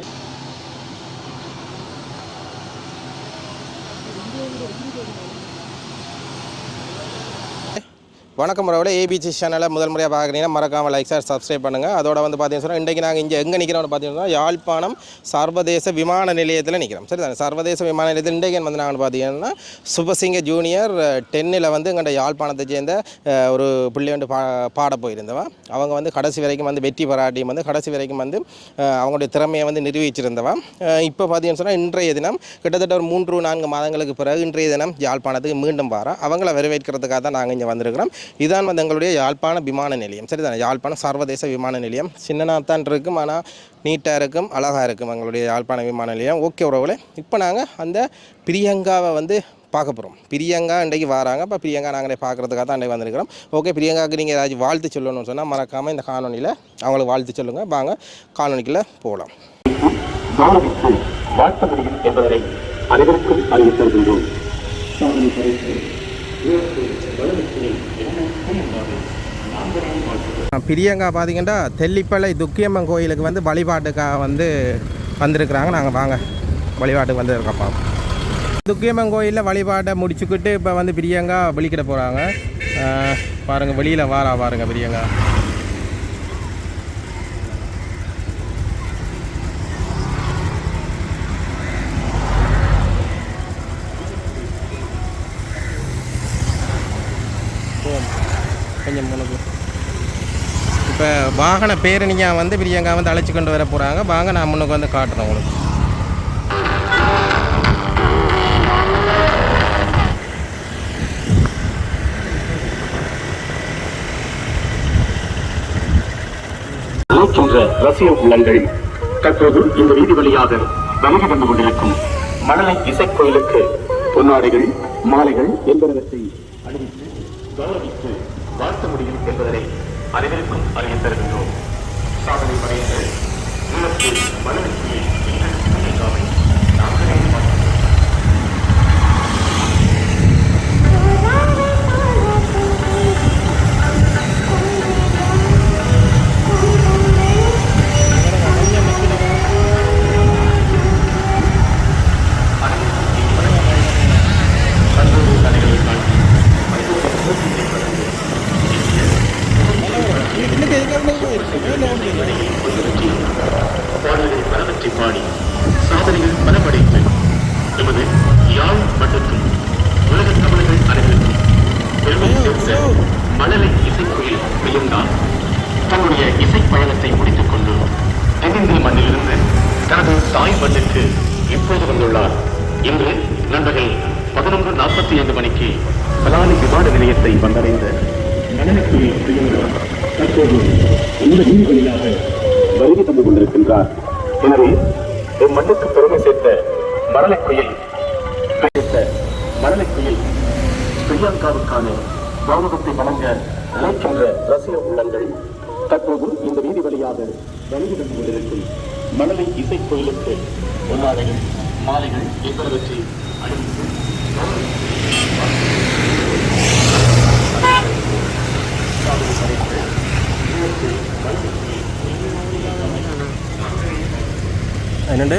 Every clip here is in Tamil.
ない。緑色緑色緑色 வணக்கம் உறவுல ஏபிசி சேனலை முதல் முறையாக பார்க்குறீங்கன்னா மறக்காமல் லைக் சார் சப்ஸ்கிரைப் பண்ணுங்கள் அதோட வந்து பார்த்தீங்கன்னா சொன்னா, இன்றைக்கு நாங்கள் இங்கே எங்கே நிற்கிறோம்னு பார்த்தீங்கன்னா யாழ்ப்பாணம் சர்வதேச விமான நிலையத்தில் நிற்கிறோம் சரி தானே சர்வதேச விமான நிலையத்தில் இன்றைக்கு வந்து நாங்கள் பார்த்தீங்கன்னா சுபசிங்க ஜூனியர் டென்னில் வந்து எங்கள்ட யாழ்ப்பாணத்தை சேர்ந்த ஒரு பிள்ளை வந்து பா பாட போயிருந்தவா. அவங்க வந்து கடைசி வரைக்கும் வந்து வெற்றி பராட்டியும் வந்து கடைசி வரைக்கும் வந்து அவங்களுடைய திறமையை வந்து நிரூபிச்சிருந்தவா இப்போ பார்த்தீங்கன்னு சொன்னால் இன்றைய தினம் கிட்டத்தட்ட ஒரு மூன்று நான்கு மாதங்களுக்கு பிறகு இன்றைய தினம் யாழ்ப்பாணத்துக்கு மீண்டும் பாரா அவங்கள வரவேற்கிறதுக்காக தான் நாங்கள் இங்கே வந்திருக்கிறோம். இதான் வந்து எங்களுடைய யாழ்ப்பாண விமான நிலையம். சரிதானே? யாழ்ப்பாணம் சர்வதேச விமான நிலையம். சின்னனாத்தான் இருக்கும் ஆனால் நீட்டாக இருக்கும் அழகாக இருக்கும் எங்களுடைய யாழ்ப்பாண விமான நிலையம். ஓகே உறவுகளே இப்போ நாங்கள் அந்த பிரியங்காவை வந்து பார்க்க போகிறோம் பிரியங்கா இன்றைக்கு வராங்க. இப்போ பிரியங்கா நாங்களே பார்க்குறதுக்காக தான் இன்றைக்கு வந்திருக்கிறோம். ஓகே பிரியங்காவுக்கு நீங்கள் ஏதாச்சும் வாழ்த்து சொல்லணும்னு சொன்னால் மறக்காமல் இந்த காணொலியில் அவங்களுக்கு வாழ்த்து சொல்லுங்கள் வாங்க காணொலிக்குள்ளே போகலாம் வாழ்த்த முடியும் என்பதனை அனைவருக்கும் அறிவித்திருக்கின்றோம். பிரியங்கா பார்த்தீங்கன்னா தெல்லிப்பளை துக்கியம்மன் கோயிலுக்கு வந்து வழிபாட்டுக்காக வந்து வந்திருக்கிறாங்க. நாங்கள் வாங்க. வழிபாட்டுக்கு வந்திருக்கப்பா துக்கியம்மன் கோயிலில் வழிபாட்டை முடிச்சுக்கிட்டு இப்போ வந்து பிரியங்கா வெளிக்கிட போகிறாங்க பாருங்கள் வெளியில் வாரா பாருங்கள் பிரியங்கா. கொஞ்சம் முன்னுக்கு இப்போ வாகன பேரணியாக வந்து பிரியங்கா வந்து அழைச்சி கொண்டு வர போகிறாங்க வாங்க நான் முன்னுக்கு வந்து காட்டுறேன் உங்களுக்கு. அழைக்கின்ற ரசிக உள்ளங்கள். தற்போது இந்த வீதி வழியாக வருகை வந்து கொண்டிருக்கும் மணலை இசைக்கோயிலுக்கு பொன்னாடைகள் மாலைகள் என்பனவற்றை அணிவித்து கௌரவித்து வாழ்த்த முடியும் என்பதனை அனைவருக்கும் அறிவித் தருகின்றோம். சாதனை படைத்த உள்ளத்தில் மனதிற்கு பாடல்கள் பலவற்றை பாடி சாதனைகள் பலப்படைத்து எமது யாழ் மட்டத்தும் உலக தமிழர்கள் அனைவருக்கும் பெருமை சேர்த்த மணலை இசைக்குயில் மிகுந்தான் தன்னுடைய இசை பயணத்தை முடித்துக் கொண்டு தென்னிந்திய மண்ணிலிருந்து தனது தாய் மண்ணிற்கு இப்போது வந்துள்ளார்? இன்று நண்பர்கள் பதினொன்று நாற்பத்தி ஐந்து மணிக்கு பலாலி விமான நிலையத்தை வந்தடைந்த மணலுக்குயில் தற்போது இந்த வீடுகளிலாக வருகை தந்து கொண்டிருக்கின்றார். எனவே எம் மண்ணுக்கு பெருமை சேர்த்த மணலைக்குயில் சேர்த்த மணலைக்குயில் ஸ்ரீலங்காவுக்கான கௌரவத்தை வழங்க நினைக்கின்ற ரசிக உள்ளங்கள் தற்போது இந்த வீதி வழியாக வருகை தந்து கொண்டிருக்கும் மணலை இசை கோயிலுக்கு பொன்னாடைகள் மாலைகள் என்பனவற்றை அணிந்து என்னண்டு?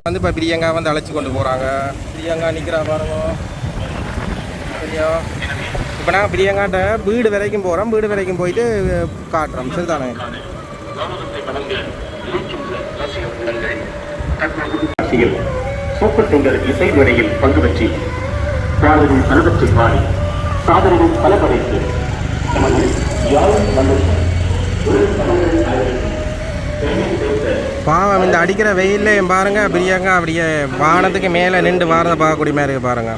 வந்து இப்போ பிரியங்கா வந்து அழைச்சி கொண்டு போகிறாங்க பிரியங்கா நிற்கிறா பாருங்க. சரியா? இப்போ நான் பிரியங்காட்ட வீடு வரைக்கும் போகிறோம் வீடு வரைக்கும் போயிட்டு காட்டுறோம் சரிதானே கௌரவத்தை வழங்க இருக்கின்ற ரசிக உள்ளங்கள் தற்போது காட்சியில் சூப்பர் சிங்கர் இசை மேடையில் பங்கு பெற்றி பாடல்கள் பலவற்றை பாடி சாதனைகள் பல படைத்து நமது யாரும் பாவம் இந்த அடிக்கிற வெயில்ல பாருங்க பிரியங்கா அப்படியே வானத்துக்கு மேலே நின்று வாரதை பார்க்கக்கூடிய மாதிரி இருக்கு பாருங்க.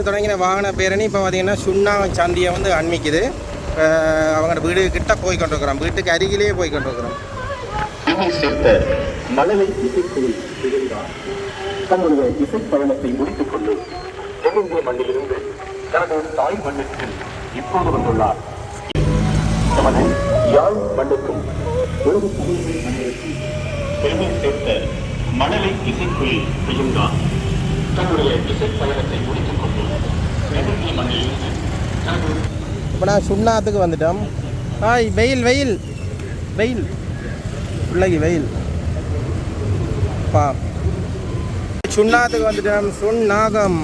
காலையிலேருந்து தொடங்கின வாகன பேரணி இப்போ பார்த்திங்கன்னா சுண்ணா சந்தியை வந்து அண்மிக்குது. இப்போ வீடு கிட்ட போய் கொண்டிருக்கிறோம். வீட்டுக்கு அருகிலேயே போய் கொண்டிருக்கிறோம். இசை சேர்த்த மழலை இசைக்குழு விழுந்தார் தன்னுடைய இசை பயணத்தை முடித்துக் கொண்டு தென்னிந்திய மண்ணிலிருந்து தனது தாய் மண்ணிற்கு இப்போது வந்துள்ளார். நமது யாழ் மண்ணுக்கும் உலக மண்ணிற்கும் பெருமை சேர்த்த மணலை இசைக்குயில் பியுங்கா தன்னுடைய இசை பயணத்தை முடித்துக் கொண்டு நெருங்கிய மண்ணிலிருந்து தனது இப்போ நான் சுண்ணாத்துக்கு வந்துட்டோம். ஆய் வெயில் வெயில். வெயில். பிள்ளைக்கு வெயில். பா. சுண்ணாத்துக்கு வந்துட்டோம். சுண்ணாகம்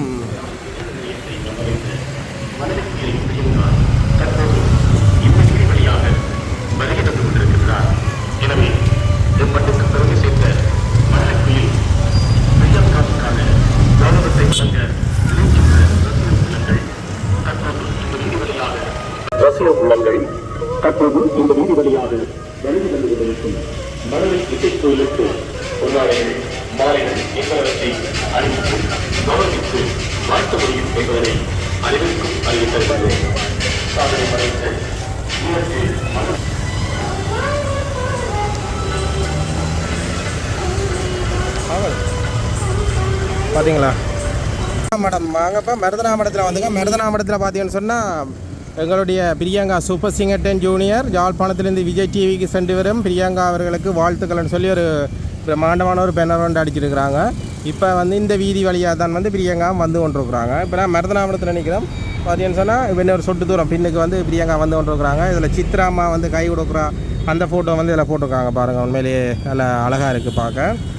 இன்னைக்கு வழியாக வருகை தந்து கொண்டிருக்கிறார் எனவே எம்மண்ணுக்கு பெருமை சேர்த்த மணலக்குயில் பிரியங்காவுக்கான கௌரவத்தை வழங்க நினைக்கின்ற ரசிக உள்ளங்கள் தற்போது இந்த வீதி வழியாக வருகை தந்து கொண்டிருக்கும் மணலை இசைக்கோயிலுக்கு பொன்னாடைகள் மாலைகள் என்பவற்றை அறிவித்து கௌரவித்து வாழ்த்த முடியும் என்பதனை அனைவருக்கும் அறிவித்திருக்கிறோம் சாதனை படைத்த இதற்கு மன பார்த்தீங்களா மேடம் வாங்கப்பா. மருதனா மடத்தில் வந்துங்க. மருதனா மடத்தில் பார்த்தீங்கன்னு சொன்னால் எங்களுடைய Priyanka super singer ten junior யாழ்ப்பாணத்திலிருந்து விஜய் டிவிக்கு சென்று வரும் பிரியங்கா அவர்களுக்கு வாழ்த்துக்கள்னு சொல்லி ஒரு பிரம்மாண்டமான ஒரு பேனர் ஒன்று அடிச்சிருக்கிறாங்க. இப்போ வந்து இந்த வீதி வழியாக தான் வந்து பிரியங்கா வந்து கொண்டிருக்கிறாங்க. இப்போ நான் மருதனாமடத்தில் நிற்கிறோம் பார்த்தீங்கன்னு சொன்னால் இன்னொரு சொட்டு தூரம் பின்னுக்கு வந்து பிரியங்கா வந்து கொண்டிருக்கிறாங்க. இதில் சித்ராமா வந்து கை கொடுக்குறா. அந்த ஃபோட்டோ வந்து இதில் போட்டிருக்காங்க பாருங்கள் உண்மையிலேயே நல்ல அழகாக இருக்குது பார்க்க.